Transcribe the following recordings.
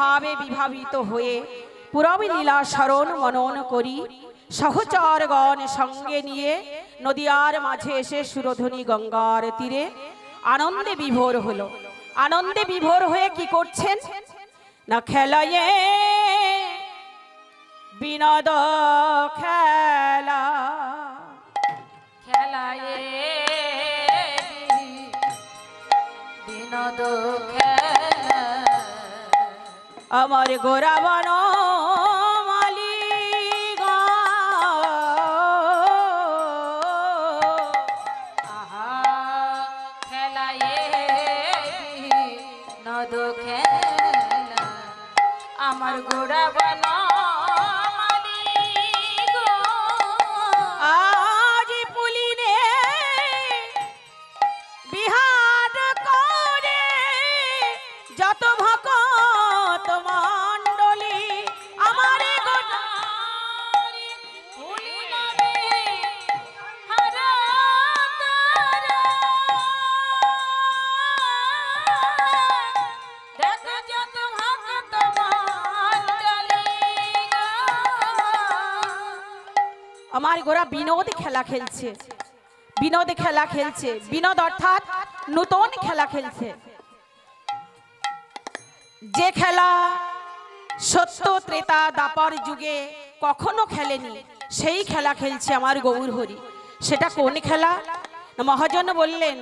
ভাবে বিভাবিত হয়ে পুরবী লীলা স্মরণ মনন করি, সহচরগণ সঙ্গে নিয়ে নদিয়ার মাঝে এসে সুরধ্বনি গঙ্গার তীরে আনন্দে বিভোর হলো। আনন্দে বিভোর হয়ে কি করছেন? না খেলায়ে বিনোদ খেলা। খেলায় বিনোদ আমার গোরাবন বন আমার গোড়া খেলা খেলছে। বিনোদ খেলা খেলছে। বিনোদ অর্থাৎ নূতন খেলা খেলছে। যে খেলা সত্য ত্রেতা দাপার যুগে কখনো খেলেনি, সেই খেলা খেলছে আমার গৌর হরি। সেটা কোন খেলা? মহাজন বললেন,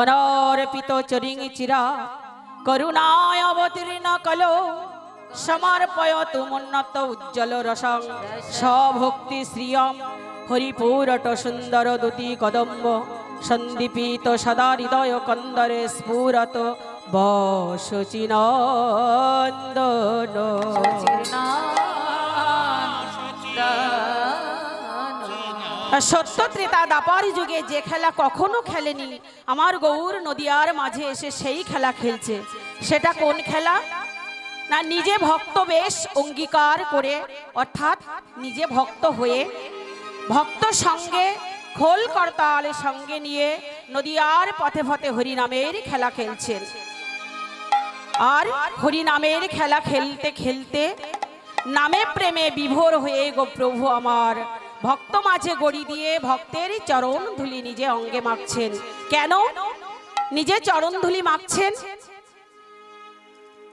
অনর্পিত চরিং চিরা করুণায় অবতীর্ণ কলো সমর্পয় তুমুন্নত উজ্জ্বল রস। সভক্তি শ্রিয়ম, হরিপুরট সুন্দর দুতি কদম্ব, সন্দীপিত সদা হৃদয় কন্দরে স্ফুরত বসচিনন্দন। সত্য ত্রেতা দাপার যুগে যে খেলা কখনো খেলেনি, আমার গৌর নদিয়ার মাঝে এসে সেই খেলা খেলছে। সেটা কোন খেলা? না, নিজে ভক্ত বেশ অঙ্গীকার করে, অর্থাৎ নিজে ভক্ত হয়ে, ভক্ত সঙ্গে, খোল করতাল সঙ্গে নিয়ে নদিয়ার পথে পথে হরিনামের খেলা খেলছেন। আর হরিনামের খেলা খেলতে খেলতে নামে প্রেমে বিভোর হয়ে গো প্রভু আমার ভক্ত মাঝে গড়ি দিয়ে ভক্তের চরণ ধুলি নিজে অঙ্গে মাখছেন। কেন? নিজে চরণ ধুলি মাখছেন?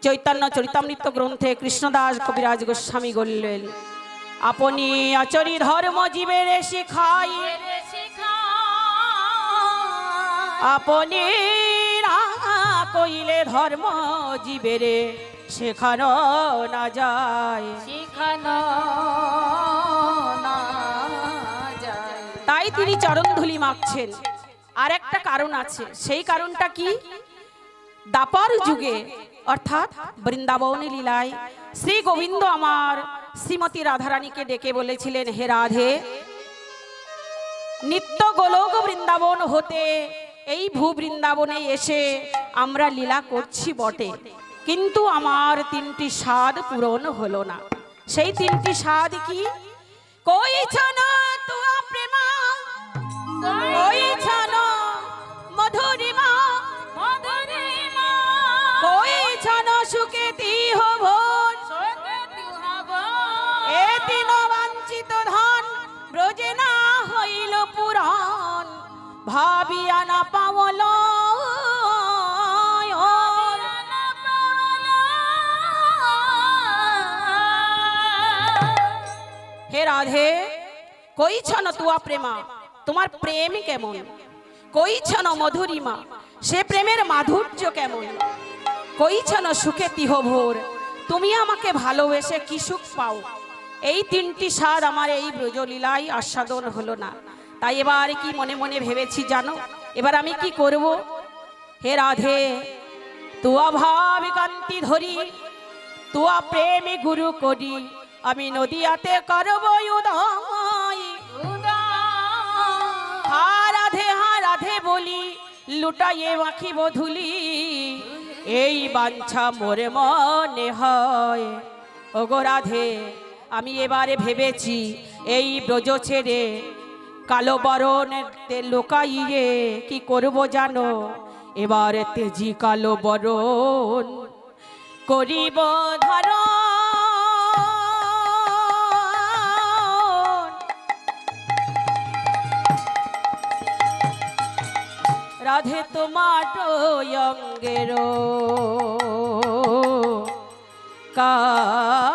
চৈতন্য চরিতামৃত গ্রন্থে কৃষ্ণদাস কবিরাজ গোস্বামী বললেন, আপনি আচরি ধর্ম জীবের শিখাই। আপনি কইলে ধর্ম জীবেরে শেখানো না যায়। শিখানো তাই তিনি চরণ ধুলি মাখছেন আর একটা কারণ আছে। সেই কারণটা কি? দাপার যুগে, অর্থাৎ বৃন্দাবন লীলায়, শ্রী গোবিন্দ আমার শ্রীমতী রাধারানীকে ডেকে বলেছিলেন, হে রাধে, নিত্য গোলক বৃন্দাবন হতে এই ভূ বৃন্দাবনে এসে আমরা লীলা করছি বটে। কিন্তু আমার তিনটি স্বাদ পূরণ হলো না। সেই তিনটি স্বাদ কি? কই ছানা মধুরিমা মধুরিমা সুখে তিহ ভোর? সোকে এ তিন বাঞ্ছিত ধন ব্রজে না হইল পুরাণ। ভাবিয়া না পাওল হে রাধে কই ছন তুয়া প্রেমা? তোমার প্রেম কেমন? কই ছন মধুরিমা, সে প্রেমের মাধুর্য কেমন? কই ছন সুখে তিহ ভোর তুমি আমাকে ভালোবেসে কি সুখ পাও? এই তিনটি স্বাদ আমার এই ব্রজলীলায় আস্বাদন হলো না। তাই এবার কি মনে মনে ভেবেছি জানো? এবার আমি কি করব? হে রাধে, তুয়া ভাবি কান্তি ধরি, তুয়া প্রেমে গুরু করি, আমি নদিয়াতে করব উদয় লুটাইয়ে মাখি বধুলি, এই বাঞ্ছা মোরে মনে হয়। ওগো রাধে, আমি এবারে ভেবেছি এই ব্রজ ছেড়ে কালো বরণের তে লোকাইয়ে কি করব জানো? এবার তেজি কালো বরণ করিব ধারণ রাধে তোমার অঙ্গের কান্তি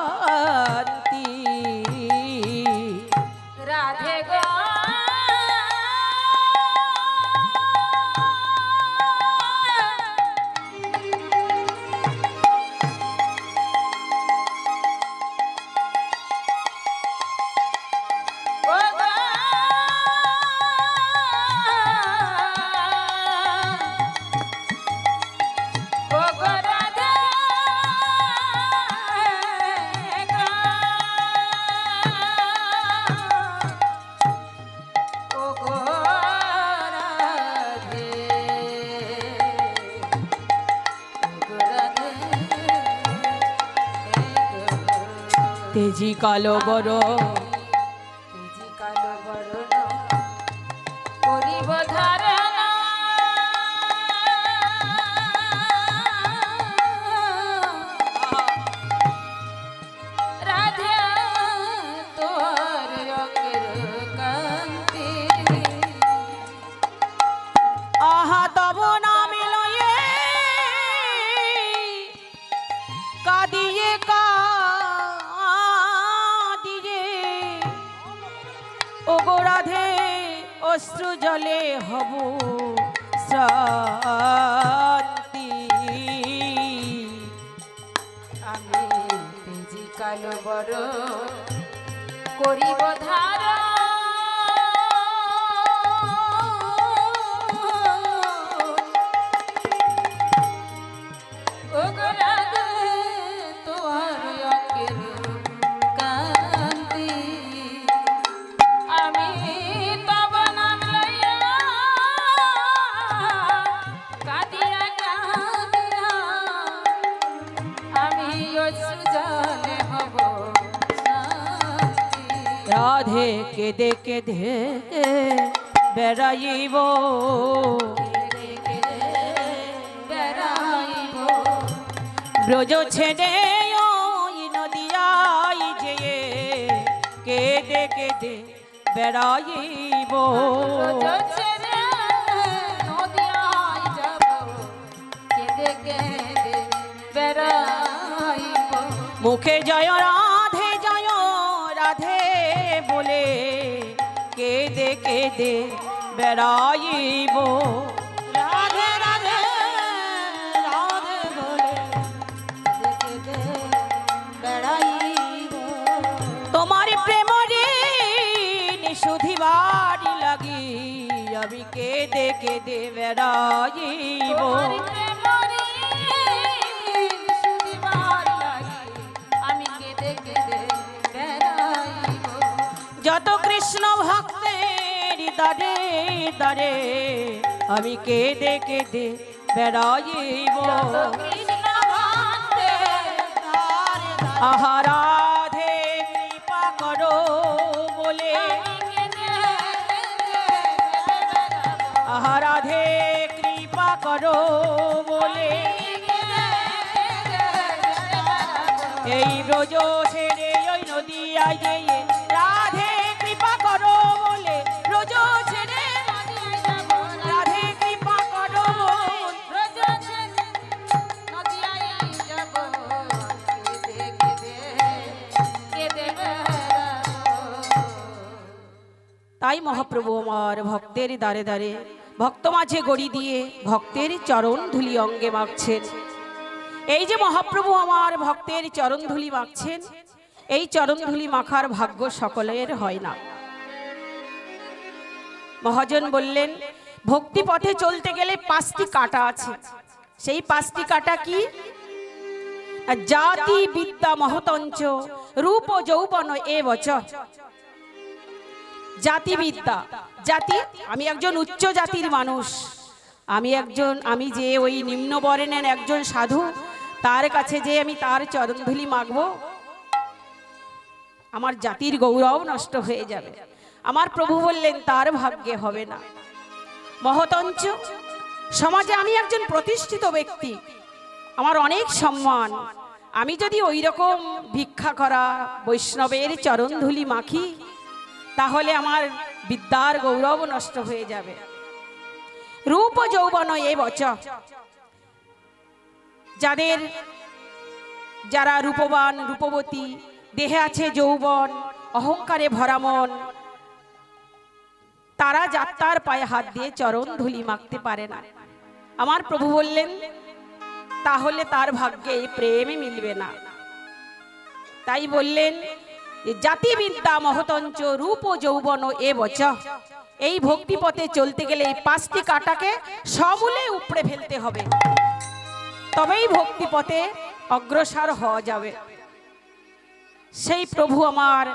কালো বড় কেদে বেড়াইব ব্রজ ছেড়ে ওই নদিয়াই যেয়ে কেঁদে কেঁদে বেড়াইব। মুখে জয় রাধে জয় রাধে বলে কেদে কেদে বেড়াইব রাধে রাধে রাধে বলে কেঁদে বেড়াইব। তোমার প্রেম রে সুধিবারি লাগি আমি কেদে কেদে বেড়াইব। যত কৃষ্ণ ভক্তের দারে দারে আমি কেদে কেদে বেড়াইব যত কৃষ্ণ ভক্তে ধারে ধারে আহা রাধে, কৃপা করো বলে কেঁদে কেঁদে বেড়াবো। আহা রাধে, কৃপা করো বলে এই ব্রজ ছেড়ে ওই নদীয়ায় যেয়ে তাই মহাপ্রভু আমার ভক্তের দ্বারে দ্বারে ভক্ত মাঝে গড়ি দিয়ে ভক্তের চরণ ধুলি অঙ্গে মাখছেন। এই যে মহাপ্রভু আমার ভক্তের চরণ ধুলি মাখছেন, এই চরণ ধুলি মাখার ভাগ্য সকলের হয় না। মহাজন বললেন, ভক্তি পথে চলতে গেলে পাঁচটি কাটা আছে। সেই পাঁচটি কাটা কি? জাতি বিদ্যা মহতঞ্চ, রূপ যৌবন এ বচ। জাতিবিদ্যা। জাতি, আমি একজন উচ্চ জাতির মানুষ। আমি একজন, আমি যে ওই নিম্ন বর্ণের একজন সাধু, তার কাছে যে আমি তার চরণধুলি মাগব, আমার জাতির গৌরব নষ্ট হয়ে যাবে। আমার প্রভু বললেন, তার ভাগ্যে হবে না। মহতঞ্চ, সমাজে আমি একজন প্রতিষ্ঠিত ব্যক্তি। আমার অনেক সম্মান। আমি যদি ওই রকম ভিক্ষা করা বৈষ্ণবের চরণধুলি মাখি তাহলে আমার বিদ্যার গৌরব নষ্ট হয়ে যাবে। রূপ যৌবন এ বচ। যাদের যারা রূপবান, রূপবতী, দেহে আছে যৌবন, অহংকারে ভরা মন, তারা যাত্রার পায়ে হাত দিয়ে চরণ ধুলি মাখতে পারে না। আমার প্রভু বললেন, তাহলে তার ভাগ্যে এই প্রেমই মিলবে না। তাই বললেন জাতিবিদ্যা মহতঞ্চ রূপ যৌবন এ বচ এই ভক্তিপথে চলতে গেলে এই পাঁচটি কাটাকে সমূলে উপড়ে ফেলতে হবে। তবেই ভক্তিপথে অগ্রসর হওয়া যাবে। সেই প্রভু আমার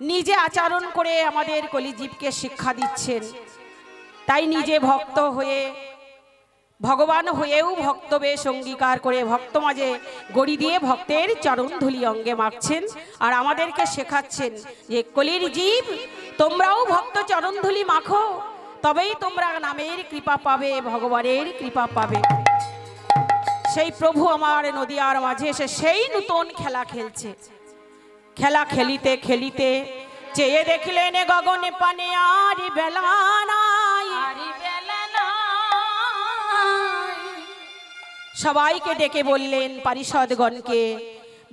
নিজে আচরণ করে আমাদের কলিজীবকে শিক্ষা দিচ্ছেন। তাই নিজে ভক্ত হয়ে ভগবান হয়েও ভক্ত বেশ অঙ্গীকার করে ভক্ত মাঝে গড়ি দিয়ে ভক্তের চরণ ধুলি অঙ্গে মাখছেন আর আমাদেরকে শেখাচ্ছেন যে কলির জীব, তোমরাও ভক্ত চরণ ধুলি মাখো, তবেই তোমরা নামের কৃপা পাবে, ভগবানের কৃপা পাবে। সেই প্রভু আমার নদিয়ার মাঝে এসে সেই নূতন খেলা খেলছে। খেলা খেলিতে খেলিতে চেয়ে দেখলেন গগনে পানে আর বেলা নাই। সবাইকে ডেকে বললেন পারিষদগণকে,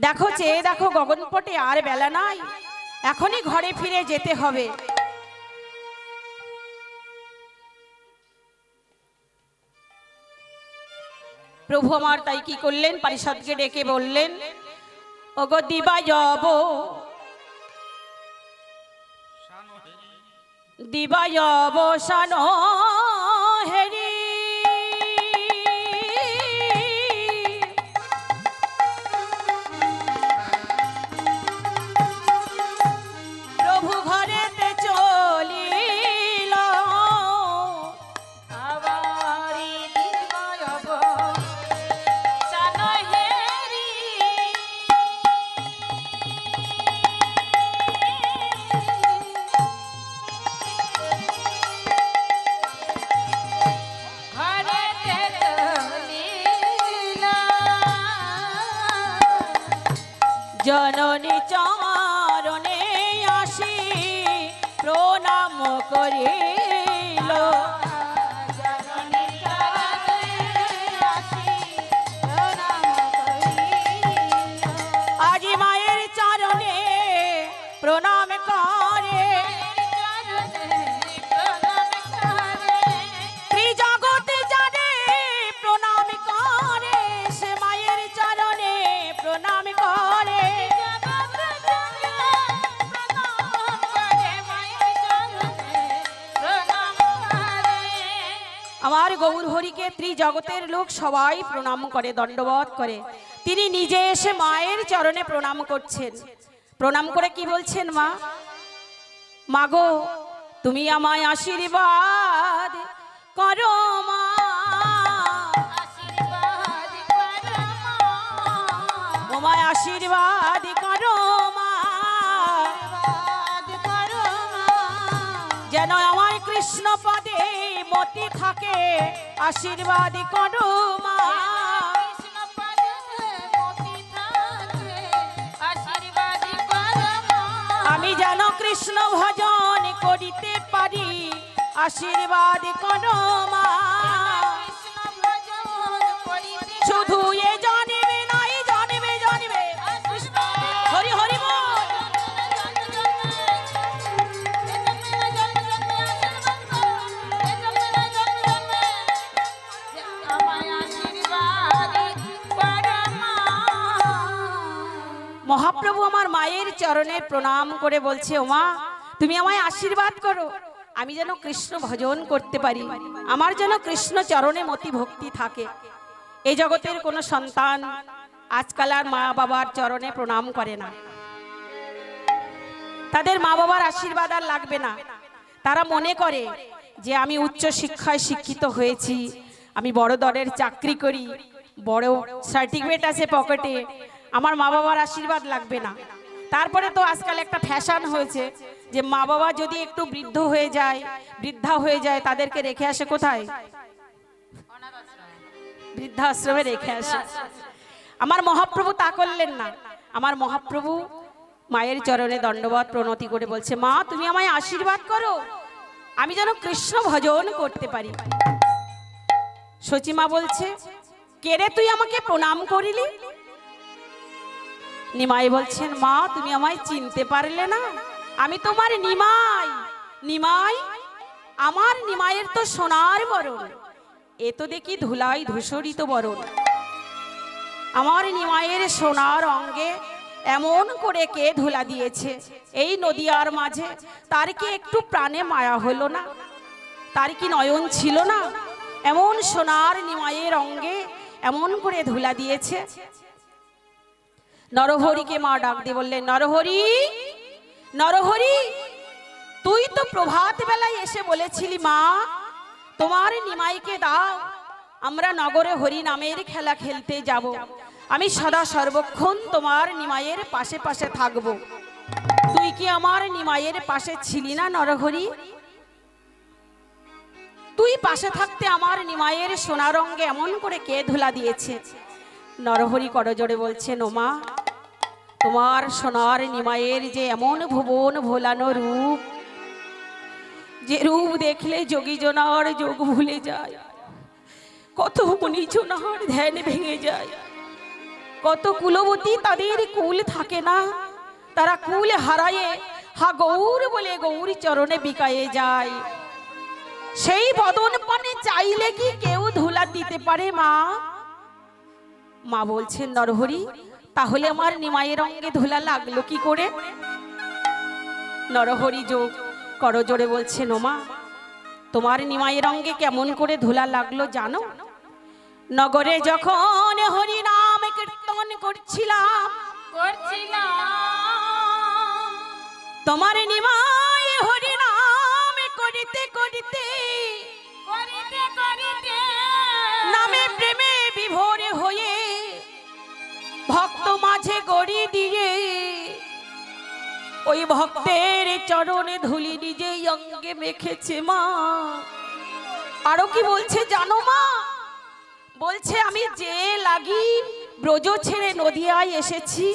দেখো চেয়ে দেখো গগনপটে আর বেলা নাই, এখনই ঘরে ফিরে যেতে হবে। প্রভু আমার তাই কি করলেন? পারিষদকে ডেকে বললেন, ওগো দিবা যাব দিবা যব সানো প্রণাম করিল গৌর হরিকে ত্রিজগতের লোক সবাই প্রণাম করে দণ্ডবত করে। তিনি নিজে এসে মায়ের চরণে প্রণাম করছেন। প্রণাম করে কি বলছেন মা? মাগো তুমি আমায় আশীর্বাদ করো মা। তোমায় আশীর্বাদ করো মা। যেন আমার কৃষ্ণ আশীর্বাদ করো মা। আমি যেন কৃষ্ণ ভজন করিতে পারি আশীর্বাদ করো মা। আমার মায়ের চরণে প্রণাম করে বলছে, ওমা, তুমি আমায় আশীর্বাদ করো। আমি যেন কৃষ্ণ ভজন করতে পারি। আমার যেন কৃষ্ণ চরণে মতি ভক্তি থাকে। এই জগতের কোনো সন্তান আজকাল আর মা বাবার চরণে প্রণাম করে না। তাদের মা বাবার আশীর্বাদ আর লাগবে না। তারা মনে করে যে আমি উচ্চ শিক্ষায় শিক্ষিত হয়েছি। আমি বড় দরের চাকরি করি, বড় সার্টিফিকেট আছে পকেটে আমার মা বাবার আশীর্বাদ লাগবে না। তারপরে তো আজকাল একটা ফ্যাশন হয়েছে যে মা বাবা যদি একটু বৃদ্ধ হয়ে যায়, বৃদ্ধা হয়ে যায়, তাদেরকে রেখে আসে কোথায়? বৃদ্ধাশ্রমে রেখে আসে। আমার মহাপ্রভু তা করলেন না। আমার মহাপ্রভু মায়ের চরণে দণ্ডবাদ প্রণতি করে বলছে, মা, তুমি আমায় আশীর্বাদ করো। আমি যেন কৃষ্ণ ভজন করতে পারি। সচিমা বলছে কেরে তুই আমাকে প্রণাম করিলি? নিমাই বলছেন, মা, তুমি আমায় চিনতে পারলে না? আমি তোমার নিমাই। নিমাই, আমার নিমাইয়ের তো সোনার বরণ। এ তো দেখি ধুলাই ধূসরিত বরণ। আমার নিমাইয়ের সোনার অঙ্গে এমন করে কে ধুলা দিয়েছে? এই নদিয়ার মাঝে তার কি একটু প্রাণে মায়া হলো না? তার কি নয়ন ছিল না? এমন সোনার নিমাইয়ের অঙ্গে এমন করে ধুলা দিয়েছে? নরহরিকে মা ডাক দিয়ে বললেন নরহরি নরহরি, তুই তো প্রভাত বেলায় এসে বলেছিলি মা, তোমার নিমাইকে দাও, আমরা নগরে হরি নামের খেলা খেলতে যাব। আমি সদা সর্বক্ষণ তোমার নিমাইয়ের পাশে পাশে থাকব। তুই কি আমার নিমাইয়ের পাশে ছিলি না নরহরি? তুই পাশে থাকতে আমার নিমাইয়ের সোনা রঙ্গে এমন করে কে ধুলা দিয়েছে? নরহরি করজোড়ে বলছে নোমা তোমার সোনার নিমায়ের যে এমন ভুবন ভোলানো রূপ, যে রূপ দেখলে যোগী জনার যোগ ভুলে যায়, কত মুনি জনার ধ্যান ভেঙে যায়, কত কুলবতী তাদের কুল থাকে না, তারা কুল হারায়ে হা গৌর বলে গৌর চরণে বিকায়ে যায়। সেই বদন পানে চাইলে কি কেউ ধুলা দিতে পারে মা? মা বলছেন, নরহরি তাহলে আমার নিমাইয়ের অঙ্গে ধুলা লাগল কি করে? নরহরি যোগ করজোড়ে বলছে নোমা তোমার নিমাইয়ের অঙ্গে কেমন করে ধুলা লাগল জানো? নগরে যখন হরি নাম কীর্তন করছিলাম করছিলাম তোমার নিমাই হরি নাম করিতে করিতে করিতে করিতে নামে প্রেমে বিভোরে হয়ে ভক্ত মাঝে গড়ি দিয়ে, ওই ভক্তের চরণে ধুলি নিজেই অঙ্গে মেখেছে মা। আরও কি বলছে জানো মা? বলছে, আমি যে লাগি ব্রজ ছেড়ে নদিয়ায় এসেছি,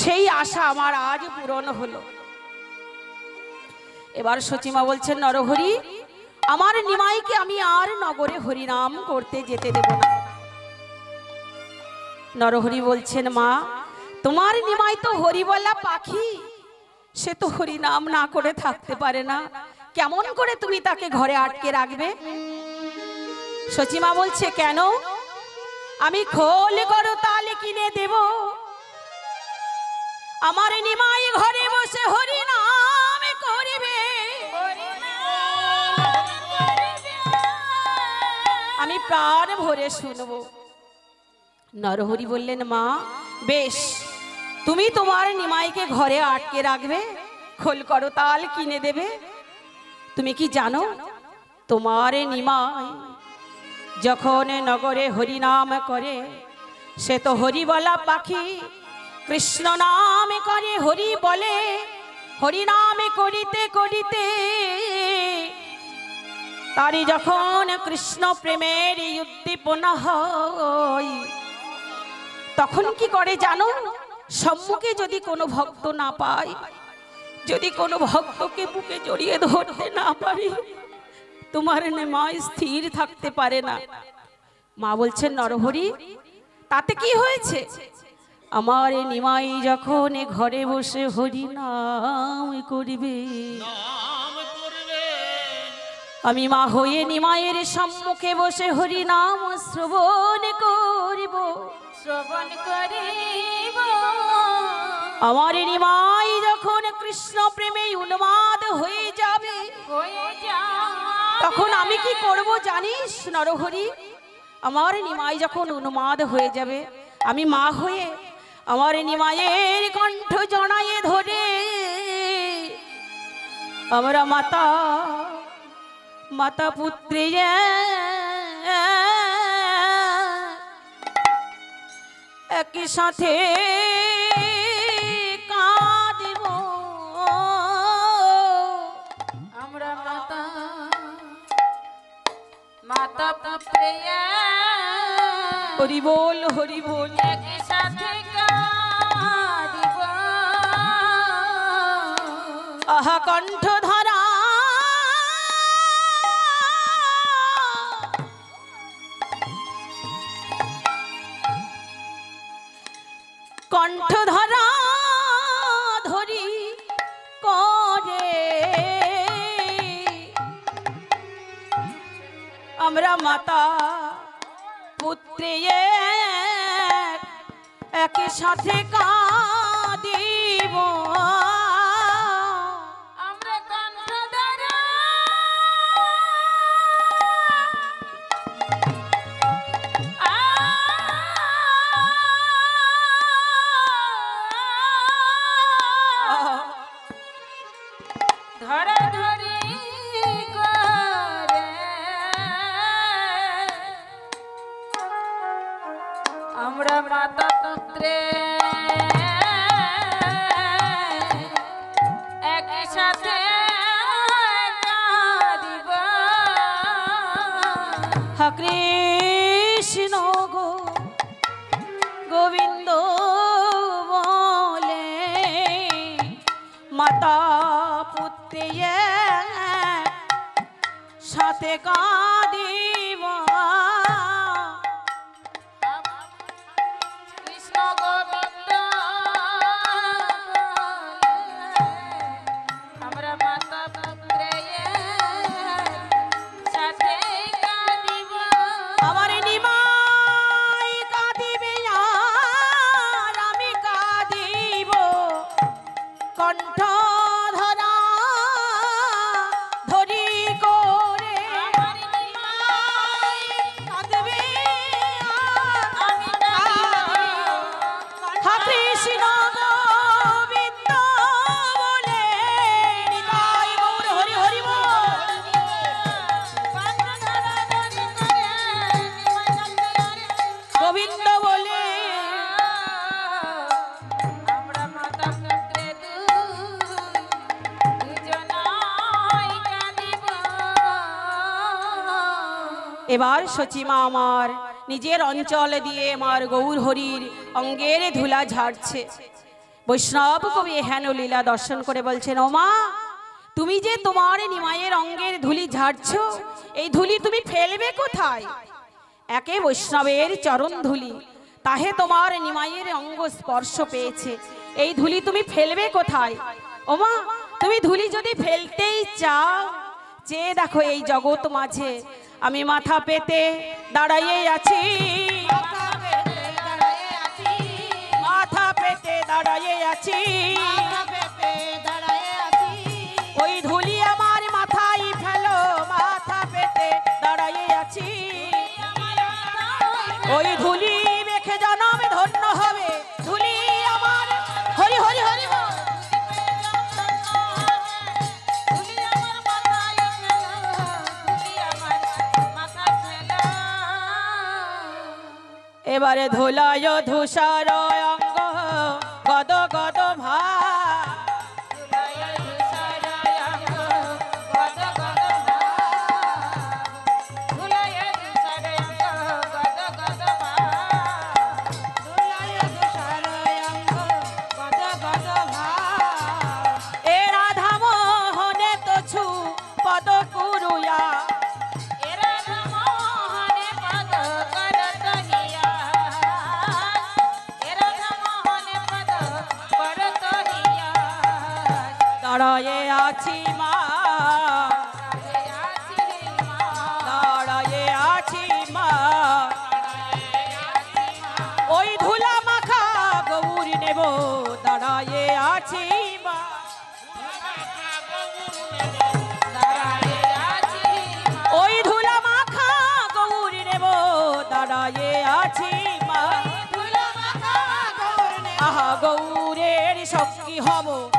সেই আশা আমার আজ পূরণ হলো। এবার সচিমা বলছেন, নরহরি, আমার নিমাইকে আমি আর নগরে হরিনাম করতে যেতে দেব না। নরহরি বলছেন, মা, তোমার নিমাই তো হরিবলা পাখি। সে তো হরিনাম না করে থাকতে পারে না। কেমন করে তুমি তাকে ঘরে আটকে রাখবে? সচিমা বলছে, কেন? আমি খোল করো তালে কিনে দেব। আমার নিমাই ঘরে বসে হরিনাম করিবে। আমি প্রাণ ভরে শুনব। নরহরি বললেন, মা, বেশ। তুমি তোমার নিমাইকে ঘরে আটকে রাখবে, খোল করো তাল কিনে দেবে। তুমি কি জানো, তোমার নিমাই যখন নগরে হরিনাম করে, সে তো হরি বলা পাখি। কৃষ্ণ নাম করে হরি বলে হরি নামে করিতে করিতে তারি যখন কৃষ্ণ প্রেমের উদ্দীপনা হয় তখন কি করে জানো? সম্মুখে যদি কোনো ভক্ত না পায় যদি কোনো ভক্তকে বুকে জড়িয়ে ধরতে না পারে তোমার মা স্থির থাকতে পারে না। মা বলছেন নরহরি তাতে কি হয়েছে? আমার এ নিমাই যখন এ ঘরে বসে হরি নাম করবে। আমি মা হয়ে নিমায়ের সম্মুখে বসে হরি নাম শ্রবণ করিব। শ্রবণ করিব। আমার নিমাই যখন কৃষ্ণ প্রেমে উন্মাদ হয়ে যাবে তখন আমি কি করব জানিস নরহরি? আমার নিমাই যখন উন্মাদ হয়ে যাবে আমি মা হয়ে আমার নিমায়ের কণ্ঠ জড়ায়ে ধরে আমরা মাতা মাতা পুত্রে একই সাথে কাঁদিব। আমরা মাতা মাতা প্রিয়া হরি বল হরি বল একই সাথে কাঁদিব। আহা কণ্ঠ কণ্ঠ ধরা ধরি করে। আমরা মাতা পুত্রে একই সাথে কাঁদিব। মাতা পুত্রে সাথে কাঁদিব এবার সচিমা আমার নিজের অঞ্চল দিয়ে আমার গৌর হরির অঙ্গের ধুলা ঝাড়ছে। বৈষ্ণব কবি হেন লীলা দর্শন করে বলছেন, ও মা, তুমি যে তোমার নিমায়ের অঙ্গের ধুলি ঝাড়ছ, এই ধুলি তুমি ফেলবে কোথায়? একে বৈষ্ণবের চরণ ধুলি, তাহে তোমার নিমায়ের অঙ্গ স্পর্শ পেয়েছে। এই ধুলি তুমি ফেলবে কোথায়? ওমা তুমি ধুলি যদি ফেলতেই চাও চেয়ে দেখো এই জগৎ মাঝে আমি মাথা পেতে দাঁড়াইয়ে আছি। মাথা পেতে দাঁড়াইয়ে আছি। এবারে ধুলায় ধূসর। আছি মা। দাঁড়ায়ে আছি মা। ওই ধুলা মাখা গৌর নেব দাঁড়ায়ে আছি মা। ওই ধুলা মাখা গৌর নেব দাঁড়ায়ে আছি মা। আহা গৌরের সঙ্গী হব।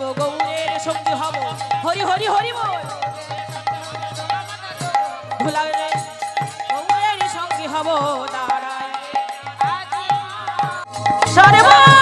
নেব গৌরের সঙ্গী হব। হরি হরি হরি বল। গৌরের সঙ্গী হব দাঁড়ায়। সর্ব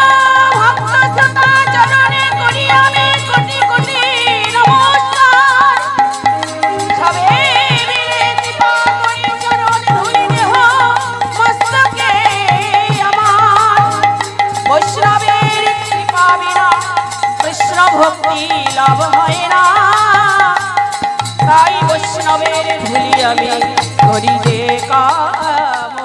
বৈষ্ণবের ভুলি আমি করি যে কাম।